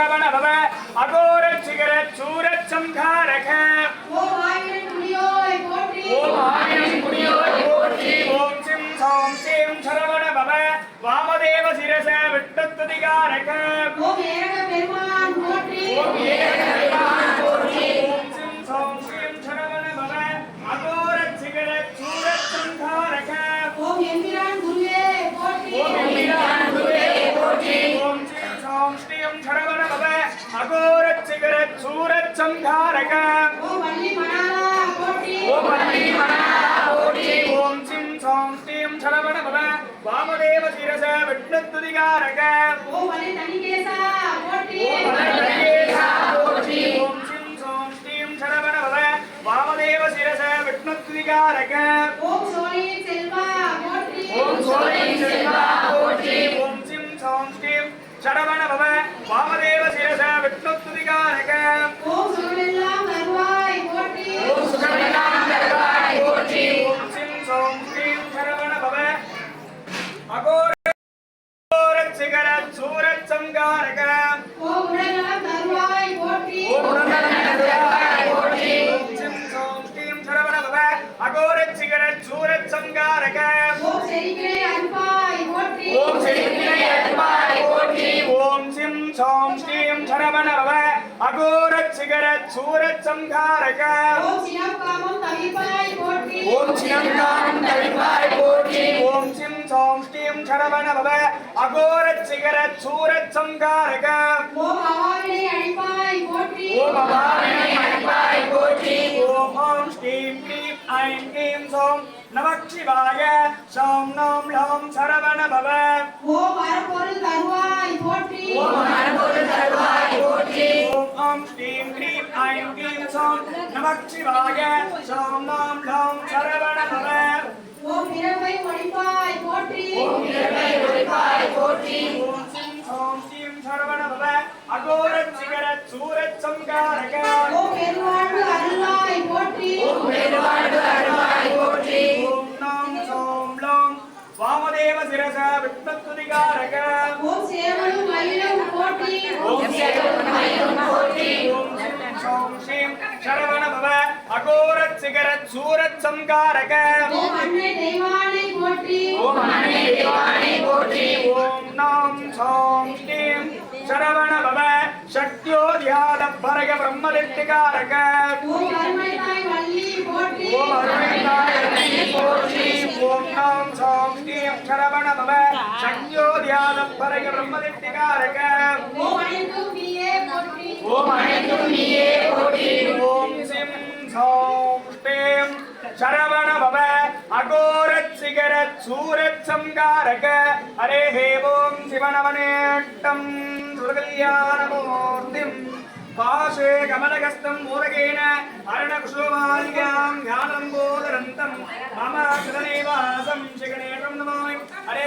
சரவண பவ அகோர சிகர சூரச்சங்காரக ஓம் ஆயிரம் துளியோய் போற்றி. ஓம் ஆயிரம் குடியோய் போற்றி. ஓம் சிம் சோம் ஸ்ரீம் சரவண பவ வாமதேவ சிரச விட்டத்துதிகாரக. ஓம் ஏக பெருமான் போற்றி. ஓம் ஏகநாயகன் சூரச்சங்காரக ஓம் சிம் சோம் ஸ்ரீம் சரவண பவ வாமதேவ சிரச விஷ்ணுத்துதிகாரக ஓம் வள்ளி தனிகேசா போற்றி. ஓம் வல்லகேசா போற்றி. ஓம் சிம் சோம் ஸ்ரீம் சரவண பவ வாமதேவ சிரச விஷ்ணுத்துதிகாரக ஓம் சோழி செல்வா போற்றி. ஓம் சோழி செல்வா போற்றி. ஓம் சிம் சோம் ஸ்ரீம் சரவண பவ சோம் ஸ்ரீம் சரவண பவ அகோர சிகர சூரச் சங்காரக ஓம் சினக்காமம் தவிப்பாய் போற்றி. ஓம் சினங்காம் தவிப்பாய் போற்றி. ஓம் சிம் சோம் ஸ்ரீம் சரவண பவ அகோர சிகர சூரச் சங்காரக ஓம் அவாவினை அழிப்பாய் போற்றி. ஓம் அபாவினை அன்பாய் போற்றி. ஓம் ஓம் ஸ்ரீம் க்ரீம் ஐம் க்ரீம் சோம் நமக் சிவாய. சோம் நோம் லோம் சரவண பவ ஓம் தருவாய் போற்றி. ஓம் மனபோது தருவாய் போற்றி. ஓம் ஓம் ஸ்ரீம் க்ரீம் ஐம் க்ரீம் சோம் நமக் சிவாய. சோம் நோம் லோம் சரவண பவ ஓம் பிறவை ஒழிப்பாய் போற்றி. ஓம் இரவை ஒளிபாய் போற்றி. ஓம் சிம் சோம் ஸ்ரீம் சரவண பவ அகோர சிகர சூரச் சங்காரக ஓம் பெருவாழ்வு அருளாய் போற்றி. ஓம் வேடுவாழ்வு அருவாய் போற்றி. ஓம் நாம் சோம் லோம். வாமதேவ சிரச விஷ்ணுத்துதிகாரக ஓம் சேவலும் மயிலும் போற்றி ஓம் சேவம் மயம் போற்றி ஓம் சிம் சோம் ஸ்ரீம் சரவண பவ அகோர சிகர சூரச் சங்காரக ஓம் அன்னை தெய்வானை போற்றி. ஓம் அன்னை தேவானை போற்றி. ஓம் நாம் சோம் ஸ்ரீம் சரவண பவ சக்தியோத்யாத பரக பிரம்மதித்திகாரக ஓம் கருமை தாய் வள்ளி போற்றி. ஓம் அருணாய போற்றி. ஓம் நாம் சோம் ஸ்ரீம் சரவண பவ சக்தியோத்யாத பரக பிரம்மதித்திகாரக ஓம் அனைத்தும் நீயே போற்றி. ஓம் அனைத்தும் நீயே போற்றி. ஓம் சிம் சோம் ஸ்ரீம் சரவண அகோரத் சிகரத் சூரத் சங்காரக ஹரே ஹே சிவனவனேட்டம். சுரகல்யாணமூர்த்திம் பாஷே கமலகஸ்தம் மூலகேன அருணகுஷோமாலிகாம் ஞானம்போதரந்தம். மம கிருதநேவாசம் சிகணேஷம் நமாமி. ஹரே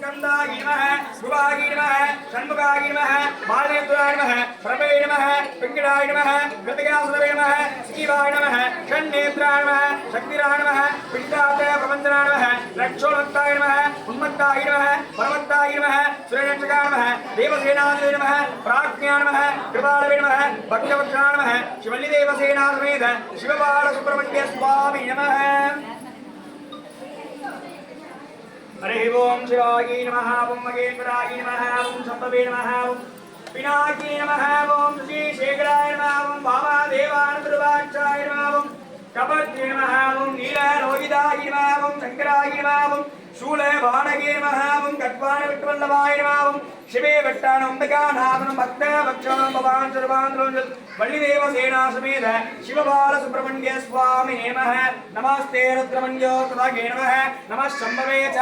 நமः. குருவாகி நமः ஷண்முகாகி நமः மாலேந்துராய நமः பிரபே நமः பிங்கடாய நமः கிருத்திகாசுரவே நமः ஸ்ரீவாய நமः ஷண்ணேத்ராய நமः சக்திராய நமः பிண்டாத பிரபஞ்சனாய நமः ரக்ஷோணத்தாய நமः உன்மத்தாய நமः பரமத்தாய நமः சுரேஷகாய நமः தேவசேனாதிவே நமः பிராக்ஞாய நமः கிருபாலவே நமः பக்தவக்ஷாய நமः சிவல்லி தேவசேனா சமேத சிவபால சுப்பிரமணிய சுவாமி நமः हरे ओम शिवाय नमः ओम मगेश्वराय नमः ओम संभवे नमः ओम पिनाकी नमः ओम श्री शेखराय नमः ओम वामदेवान प्रभाक्षाय नमः ओम कपद्ये नमः ओम नीलारोहिताय नमः ओम शंकराय नमः ओम சூல வானகே மகாவும் கட்வான விட்டுவல்லவாய மகாவும் சிவே வெட்டானம் தகாநாதனம் பக்த பக்ஷானம் பவான் சர்வாந்திரோஞ்சல் வள்ளிதேவ சேனா சமேத சிவபால சுப்பிரமணிய சுவாமி நமः நமஸ்தே ருத்ரமண்யோ ததாகே நம நம சம்பவே ச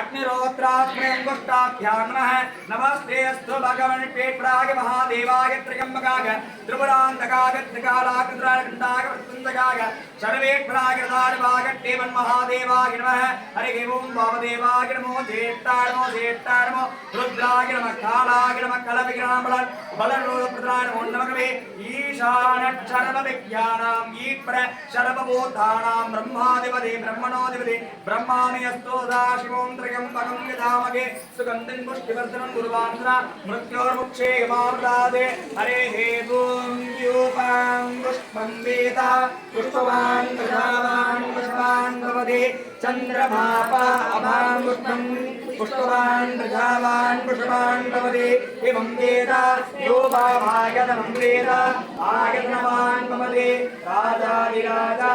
அக்னிரோத்ராத்மயங்குஷ்டாभ्यां நம நமஸ்தே அஸ்து பகவன் பேட்ராக மகாதேவாக திரிகம்பகாக திரிபுராந்தகாக திரிகாலாகிருத்ராகண்டாக பிரத்யந்தகாக சர்வேட்ராகிருதாரிவாக தேவன் மகாதேவாக நம ஹரி ஓம் வாமதேவாய వామదేవాయ నమో ధేట్టాయ నమో ధేట్టాయ కల విగ్రహాంబల బలరోధ ప్రదాయ ఈశాన క్షరవ విజ్ఞానాం ఈప్ర శరవబోధానాం బ్రహ్మాధిపతి విధామగే సుగంధిం పుష్టివర్ధనం గురువాంధ్ర మృత్యోర్ముక్షే హరే హే పుష్పం వేద పుష్పవాన్ ప్రధానా चन्द्रमापा अभां पुष्पं पुष्पवान् प्रजावान् पुष्पान् भवति एवं वेद यो भावागतनं वेद आगतनवान् भवति राजाधिराजाय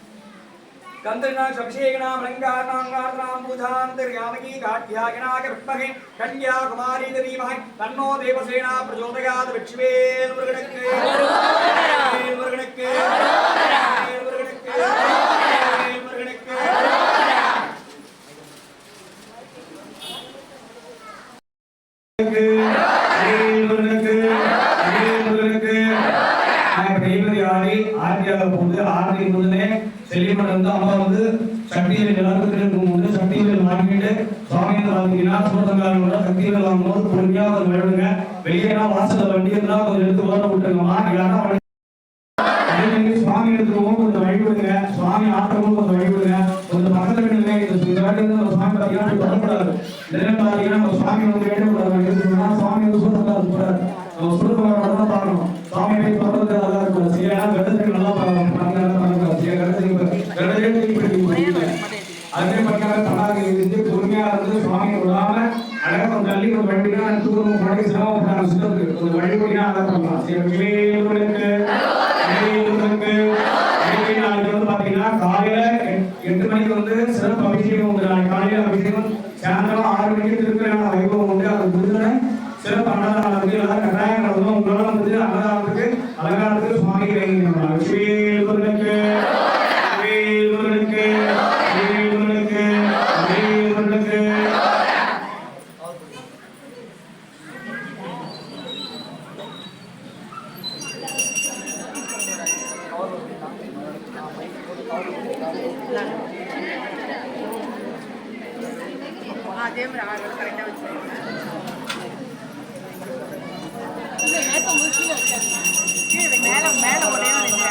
கந்தனாம் அபிஷேகனாம் அலங்காரணாம் பூஜாந்தர்யாமகி காட்யாயனாக விட்மகே கன்யா குமாரி தன்னோ தேவசேனா பிரச்சோதயாத் வெற்றிவேல் முருகனுக்கு. முதலே செல்லிமன் வந்து அம்மா வந்து சக்தியில் எல்லாருக்கும் போது சக்தியில் வாங்கிட்டு சுவாமியை வாங்கினா சூரசங்காரோட சக்தியில் வாங்கும்போது பொறுமையாக அதை விடுங்க வெளியேனா வாசல்ல வண்டி இருந்தா கொஞ்சம் எடுத்து ஓட விட்டுருங்கம்மா இல்லைன்னா வண்டி- அதே சுவாமி எடுத்துருவோம் கொஞ்சம் வழி விடுங்க சுவாமி ஆட்டமும் கொஞ்சம் வழி கொஞ்சம் பக்கத்துல நில்லுங்க. இந்த இந்த வாட்டி வந்து நம்ம சுவாமி பார்த்தீங்கன்னா வரக்கூடாது இதெல்லாம் பார்த்தீங்கன்னா நம்ம சுவாமி வந்து வேண்டக்கூடாது எடுத்துக்கணும்னா சுவாமி வந்து சூரசங்காரம் கூடாது நம்ம சூரசங்காரம் தான் பார்க்கணும். சுவாமி போய் தொடர்ந்து நல்லா இருக்கும் சரியா கருத்துக்கு நல்லா பார்க்கணும். வண்டினா தூரம் படகு சிரமப்பட்டாங்க சுத்தத்துக்கு கொஞ்சம் வழி பண்ணலாம். சில வேலுக்கு நாளைக்கு வந்து பார்த்தீங்கன்னா காலையில எட்- எட்டு மணிக்கு வந்து சிறப்பு அபிஷேகம் உண்டு. நாளைக்கு காலையில அபிஷேகம் சாயந்தரம் ஆறு மணிக்கு திருப்பியான வைபவம் உண்டு. அது முடிஞ்சோடனே சிறப்பு அன்னதானம் எல்லாரும் கட்டாயம் நடந்தோம் உங்களால வந்து அன்னதானத்துக்கு அலங்காரத்துக்கு சுவாமி வைங்க. விஷயம் அதே மாதிரி ஆறு கரெக்டாக வச்சுருக்கேன் கீழே மேலே மேலே ஒரே எனக்கு